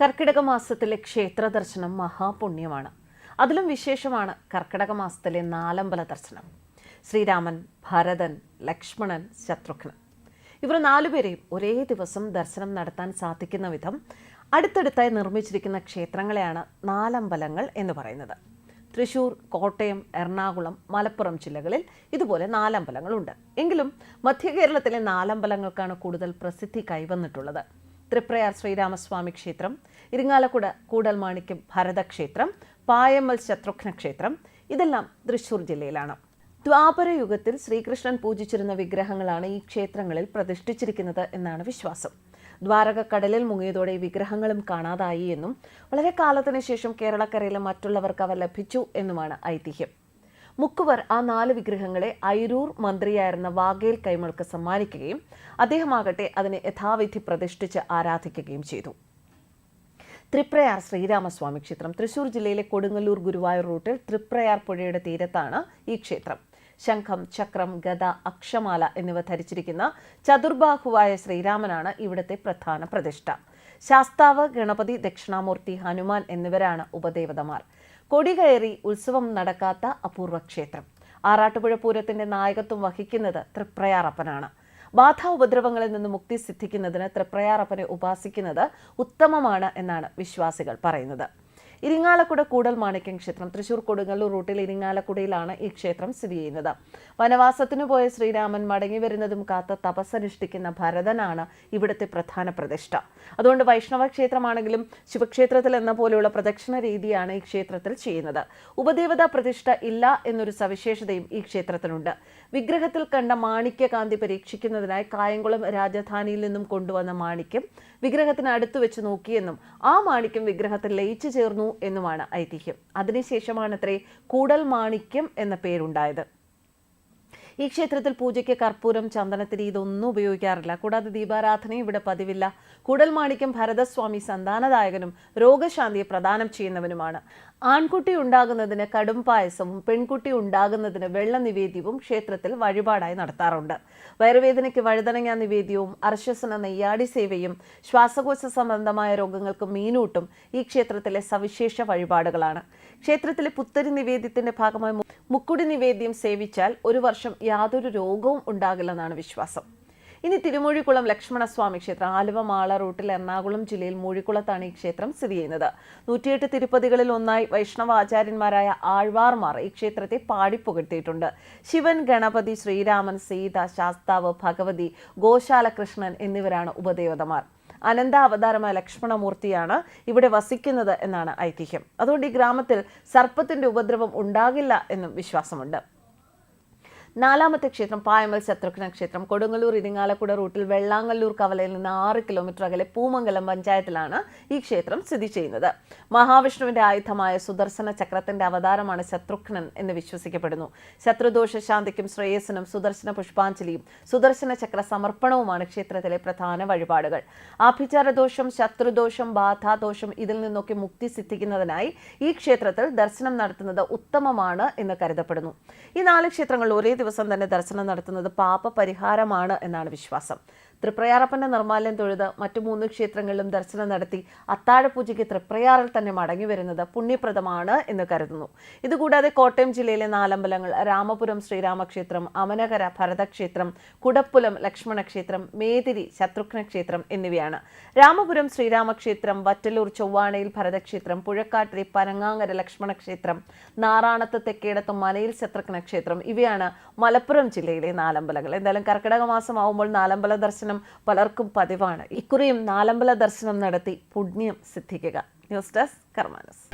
കർക്കിടക മാസത്തിലെ ക്ഷേത്ര ദർശനം മഹാപുണ്യമാണ്. അതിലും വിശേഷമാണ് കർക്കിടക മാസത്തിലെ നാലമ്പല ദർശനം. ശ്രീരാമൻ ഭരതൻ ലക്ഷ്മണൻ ശത്രുഘ്നൻ. ഇവർ നാലുപേരെയും ഒരേ ദിവസം ദർശനം നടത്താൻ സാധിക്കുന്ന വിധം അടുത്തടുത്തായി നിർമ്മിച്ചിരിക്കുന്ന ക്ഷേത്രങ്ങളെയാണ് നാലമ്പലങ്ങൾ എന്ന് പറയുന്നത്. തൃശൂർ കോട്ടയം എറണാകുളം മലപ്പുറം ജില്ലകളിൽ ഇതുപോലെ നാലമ്പലങ്ങളുണ്ട്. എങ്കിലും മധ്യ കേരളത്തിലെ നാലമ്പലങ്ങൾക്കാണ് കൂടുതൽ പ്രസിദ്ധി കൈവന്നിട്ടുള്ളത്. തൃപ്രയാർ ശ്രീരാമസ്വാമി ക്ഷേത്രം ഇരിങ്ങാലക്കുട കൂടൽമാണിക്യം ഭരതക്ഷേത്രം പായമ്മൽ ശത്രുഘ്ന ക്ഷേത്രം ഇതെല്ലാം തൃശൂർ ജില്ലയിലാണ്. ദ്വാപര യുഗത്തിൽ ശ്രീകൃഷ്ണൻ പൂജിച്ചിരുന്ന വിഗ്രഹങ്ങളാണ് ഈ ക്ഷേത്രങ്ങളിൽ പ്രതിഷ്ഠിച്ചിരിക്കുന്നത് എന്നാണ് വിശ്വാസം. ദ്വാരക കടലിൽ മുങ്ങിയതോടെ വിഗ്രഹങ്ങളും കാണാതായി എന്നും വളരെ കാലത്തിന് ശേഷം കേരളക്കരയിലെ മറ്റുള്ളവർക്ക് അവ ലഭിച്ചു എന്നുമാണ് ഐതിഹ്യം. മുക്കുവർ ആ നാല് വിഗ്രഹങ്ങളെ ഐരൂർ മന്ത്രിയായിരുന്ന വാഗേൽ കൈമൾക്ക് സമ്മാനിക്കുകയും അദ്ദേഹമാകട്ടെ അതിനെ യഥാവിധി പ്രതിഷ്ഠിച്ച് ആരാധിക്കുകയും ചെയ്തു. തൃപ്രയാർ ശ്രീരാമസ്വാമി ക്ഷേത്രം. തൃശൂർ ജില്ലയിലെ കൊടുങ്ങല്ലൂർ ഗുരുവായൂർ റൂട്ടിൽ തൃപ്രയാർ പുഴയുടെ തീരത്താണ് ഈ ക്ഷേത്രം. ശംഖം ചക്രം ഗത അക്ഷമാല എന്നിവ ധരിച്ചിരിക്കുന്ന ചതുർബാഹുവായ ശ്രീരാമനാണ് ഇവിടുത്തെ പ്രധാന പ്രതിഷ്ഠ. ശാസ്താവ് ഗണപതി ദക്ഷിണാമൂർത്തി ഹനുമാൻ എന്നിവരാണ് ഉപദേവതമാർ. കൊടികയറി ഉത്സവം നടക്കാത്ത അപൂർവ ക്ഷേത്രം. ആറാട്ടുപുഴ പൂരത്തിന്റെ നായകത്വം വഹിക്കുന്നത് തൃപ്രയാറപ്പനാണ്. ബാധാ ഉപദ്രവങ്ങളിൽ നിന്ന് മുക്തി സിദ്ധിക്കുന്നതിന് തൃപ്രയാറപ്പനെ ഉപാസിക്കുന്നത് ഉത്തമമാണ് എന്നാണ് വിശ്വാസികൾ പറയുന്നത്. ഇരിങ്ങാലക്കുട കൂടൽ മാണിക്യം ക്ഷേത്രം. തൃശൂർ കൊടുങ്ങല്ലൂർ റൂട്ടിൽ ഇരിങ്ങാലക്കുടയിലാണ് ഈ ക്ഷേത്രം സ്ഥിതി ചെയ്യുന്നത്. വനവാസത്തിനു പോയ ശ്രീരാമൻ മടങ്ങി വരുന്നതും കാത്ത് തപസ്സനുഷ്ഠിക്കുന്ന ഭരതനാണ് ഇവിടുത്തെ പ്രധാന പ്രതിഷ്ഠ. അതുകൊണ്ട് വൈഷ്ണവ ക്ഷേത്രമാണെങ്കിലും ശിവക്ഷേത്രത്തിൽ എന്ന പോലെയുള്ള പ്രദക്ഷിണ രീതിയാണ് ഈ ക്ഷേത്രത്തിൽ ചെയ്യുന്നത്. ഉപദേവതാ പ്രതിഷ്ഠ ഇല്ല എന്നൊരു സവിശേഷതയും ഈ ക്ഷേത്രത്തിനുണ്ട്. വിഗ്രഹത്തിൽ കണ്ട മാണിക്യകാന്തി പരീക്ഷിക്കുന്നതിനായി കായംകുളം രാജധാനിയിൽ നിന്നും കൊണ്ടുവന്ന മാണിക്യം വിഗ്രഹത്തിന് അടുത്ത് വെച്ച് നോക്കിയെന്നും ആ മാണിക്യം വിഗ്രഹത്തിൽ ലയിച്ചു ചേർന്നു എന്നുമാണ് ഐതിഹ്യം. അതിനുശേഷമാണത്രേ കൂടൽ മാണിക്യം എന്ന പേരുണ്ടായത്. ഈ ക്ഷേത്രത്തിൽ പൂജയ്ക്ക് കർപ്പൂരം ചന്ദനത്തിരി ഇതൊന്നും ഉപയോഗിക്കാറില്ല. കൂടാതെ ദീപാരാധനയും ഇവിടെ പതിവില്ല. കൂടൽമാണിക്യം ഭരതസ്വാമി സന്താനദായകനും രോഗശാന്തിയെ പ്രദാനം ചെയ്യുന്നവനുമാണ്. ആൺകുട്ടി ഉണ്ടാകുന്നതിന് കടും പായസവും പെൺകുട്ടി ഉണ്ടാകുന്നതിന് വെള്ള നിവേദ്യവും ക്ഷേത്രത്തിൽ വഴിപാടായി നടത്താറുണ്ട്. വയറുവേദനയ്ക്ക് വഴുതനങ്ങ നിവേദ്യവും അർശസന നെയ്യാടി സേവയും ശ്വാസകോശ സംബന്ധമായ രോഗങ്ങൾക്ക് മീനൂട്ടും ഈ ക്ഷേത്രത്തിലെ സവിശേഷ വഴിപാടുകളാണ്. ക്ഷേത്രത്തിലെ പുത്തരി നിവേദ്യത്തിന്റെ ഭാഗമായി മുക്കുടി നിവേദ്യം സേവിച്ചാൽ ഒരു വർഷം യാതൊരു രോഗവും ഉണ്ടാകില്ലെന്നാണ് വിശ്വാസം. ഇനി തിരുമൂഴിക്കുളം ലക്ഷ്മണസ്വാമി ക്ഷേത്രം ആലുവ മാള റൂട്ടിൽ എറണാകുളം ജില്ലയിൽ മൂഴിക്കുളത്താണ് ഈ ക്ഷേത്രം സ്ഥിതി ചെയ്യുന്നത്. നൂറ്റിയെട്ട് തിരുപ്പതികളിൽ ഒന്നായി വൈഷ്ണവ ആചാര്യന്മാരായ ആഴ്വാർമാർ ഈ ക്ഷേത്രത്തെ പാടിപ്പുകഴ്ത്തിയിട്ടുണ്ട്. ശിവൻ ഗണപതി ശ്രീരാമൻ സീത ശാസ്താവ് ഭഗവതി ഗോശാല കൃഷ്ണൻ എന്നിവരാണ് ഉപദേവതമാർ. അനന്ത അവതാരമായ ലക്ഷ്മണമൂർത്തിയാണ് ഇവിടെ വസിക്കുന്നത് എന്നാണ് ഐതിഹ്യം. അതുകൊണ്ട് ഈ ഗ്രാമത്തിൽ സർപ്പത്തിന്റെ ഉപദ്രവം ഉണ്ടാകില്ല എന്നും വിശ്വാസമുണ്ട്. നാലാമത്തെ ക്ഷേത്രം പായമൽ ശത്രുഘ്ന ക്ഷേത്രം. കൊടുങ്ങല്ലൂർ ഇരിങ്ങാലക്കുട റൂട്ടിൽ വെള്ളാങ്ങല്ലൂർ കവലയിൽ നിന്ന് ആറ് കിലോമീറ്റർ അകലെ പൂമംഗലം പഞ്ചായത്തിലാണ് ഈ ക്ഷേത്രം സ്ഥിതി ചെയ്യുന്നത്. മഹാവിഷ്ണുവിന്റെ ആയുധമായ സുദർശന ചക്രത്തിന്റെ അവതാരമാണ് ശത്രുഘ്നൻ എന്ന് വിശ്വസിക്കപ്പെടുന്നു. ശത്രുദോഷ ശാന്തിക്കും ശ്രേയസിനും സുദർശന പുഷ്പാഞ്ജലിയും സുദർശന ചക്ര സമർപ്പണവുമാണ് ക്ഷേത്രത്തിലെ പ്രധാന വഴിപാടുകൾ. ആഭിചാരദോഷം ശത്രുദോഷം ബാധാദോഷം ഇതിൽ നിന്നൊക്കെ മുക്തി സിദ്ധിക്കുന്നതിനായി ഈ ക്ഷേത്രത്തിൽ ദർശനം നടത്തുന്നത് ഉത്തമമാണ് എന്ന് കരുതപ്പെടുന്നു. ഈ നാല് ക്ഷേത്രങ്ങൾ ഒരേ ദിവസം തന്നെ ദർശനം നടത്തുന്നത് പാപ പരിഹാരമാണ് എന്നാണ് വിശ്വാസം. തൃപ്രയാറപ്പന്റെ നിർമ്മാല്യം തൊഴുത് മറ്റു മൂന്ന് ക്ഷേത്രങ്ങളിലും ദർശനം നടത്തി അത്താഴപൂജയ്ക്ക് തൃപ്രയാറിൽ തന്നെ മടങ്ങി വരുന്നത് പുണ്യപ്രദമാണ് എന്ന് കരുതുന്നു. ഇതുകൂടാതെ കോട്ടയം ജില്ലയിലെ നാലമ്പലങ്ങൾ രാമപുരം ശ്രീരാമക്ഷേത്രം അമനകര ഭരതക്ഷേത്രം കുടപ്പുലം ലക്ഷ്മണക്ഷേത്രം മേതിരി ശത്രുഘ്ന ക്ഷേത്രം എന്നിവയാണ്. രാമപുരം ശ്രീരാമക്ഷേത്രം വറ്റലൂർ ചൊവ്വാണയിൽ ഭരതക്ഷേത്രം പുഴക്കാട്ടിരി പനങ്ങാങ്ങര ലക്ഷ്മണക്ഷേത്രം നാറാണത്ത് തെക്കേടത്ത് മലയിൽ ശത്രുഘ്ന ക്ഷേത്രം ഇവയാണ് മലപ്പുറം ജില്ലയിലെ നാലമ്പലങ്ങൾ. എന്തായാലും കർക്കിടക മാസം ആവുമ്പോൾ നാലമ്പല ദർശനം പലർക്കും പതിവാണ്. ഇക്കുറിയും നാലമ്പല ദർശനം നടത്തി പുണ്യം സിദ്ധിക്കുക. News desk കർമാനസ്.